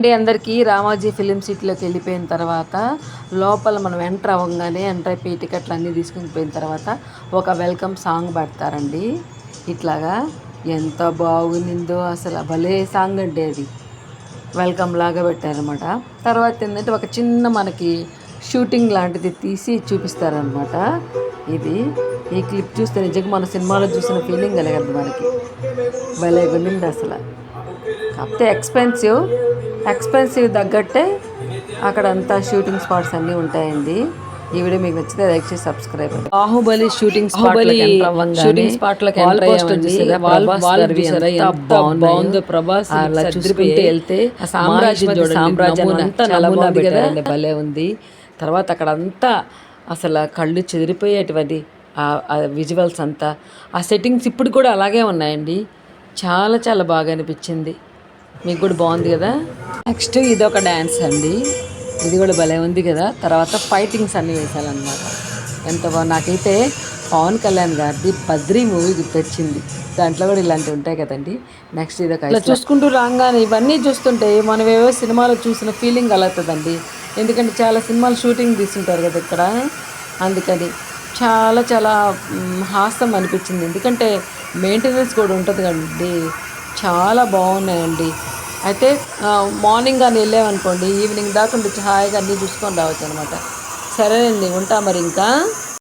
అండి అందరికీ రామాజీ ఫిలిం సిటీలోకి వెళ్ళిపోయిన తర్వాత లోపల మనం ఎంటర్ అవ్వగానే ఎంటర్ అయిపోయి టికెట్లు అన్నీ తీసుకుని పోయిన తర్వాత ఒక వెల్కమ్ సాంగ్ పెడతారండి. ఇట్లాగా ఎంత బాగుందో అసలు భలే సాంగ్ అండి అది. వెల్కమ్ లాగా పెట్టారనమాట తర్వాత ఏంటంటే ఒక చిన్న మనకి షూటింగ్ లాంటిది తీసి చూపిస్తారనమాట ఇది ఈ క్లిప్ చూస్తే నిజంగా మన సినిమాలో చూసిన ఫీలింగ్ కలిగదు మనకి. భలే కొనింది అసలు. కాకపోతే ఎక్స్పెన్సివ్. ఎక్స్పెన్సివ్ తగ్గట్టే అక్కడ అంతా షూటింగ్ స్పాట్స్ అన్నీ ఉంటాయండి. ఈ వీడియో మీకు నచ్చితే లైక్ చేసి subscribe Baahubali shooting Baahubali shooting స్పాట్లో చూసారా? ఎంత బాగుందో. ప్రభాస్ అలా చూసుకుంటే వెళ్తే సామ్రాజ్యం చూడండి, సామ్రాజ్యం అంతా నమూనా? పెట్టారండి, భలే ఉంది. తర్వాత అక్కడ అంతా అసలు కళ్ళు చెదిరిపోయేటువంటి ఆ విజువల్స్ అంతా. ఆ సెట్టింగ్స్ ఇప్పుడు కూడా అలాగే ఉన్నాయండి. చాలా చాలా బాగా అనిపించింది. మీకు కూడా బాగుంది కదా? నెక్స్ట్ ఇది ఒక డ్యాన్స్ అండి. ఇది కూడా భలే ఉంది కదా? తర్వాత ఫైటింగ్స్ అన్నీ వేసాలన్నమాట ఎంత బాగా నాకైతే పవన్ కళ్యాణ్ గారిది బద్రీ మూవీ గుర్తొచ్చింది. దాంట్లో కూడా ఇలాంటివి ఉంటాయి కదండి. నెక్స్ట్ ఇది ఒక ఇలా చూసుకుంటూ రాగానే ఇవన్నీ చూస్తుంటే మనం ఏవో సినిమాలో చూసిన ఫీలింగ్ కలుగుతుందండి ఎందుకంటే చాలా సినిమాలు షూటింగ్ తీసుంటారు కదా ఇక్కడ. అందుకని చాలా చాలా హాస్యం అనిపించింది. ఎందుకంటే మెయింటెనెన్స్ కూడా ఉంటుంది కదండి. చాలా బాగున్నాయండి. అయితే మార్నింగ్ కానీ వెళ్ళామనుకోండి ఈవినింగ్ దాకా ఉండి హాయిగా అన్నీ చూసుకొని రావచ్చు అనమాట సరేనండి ఉంటా మరి ఇంకా.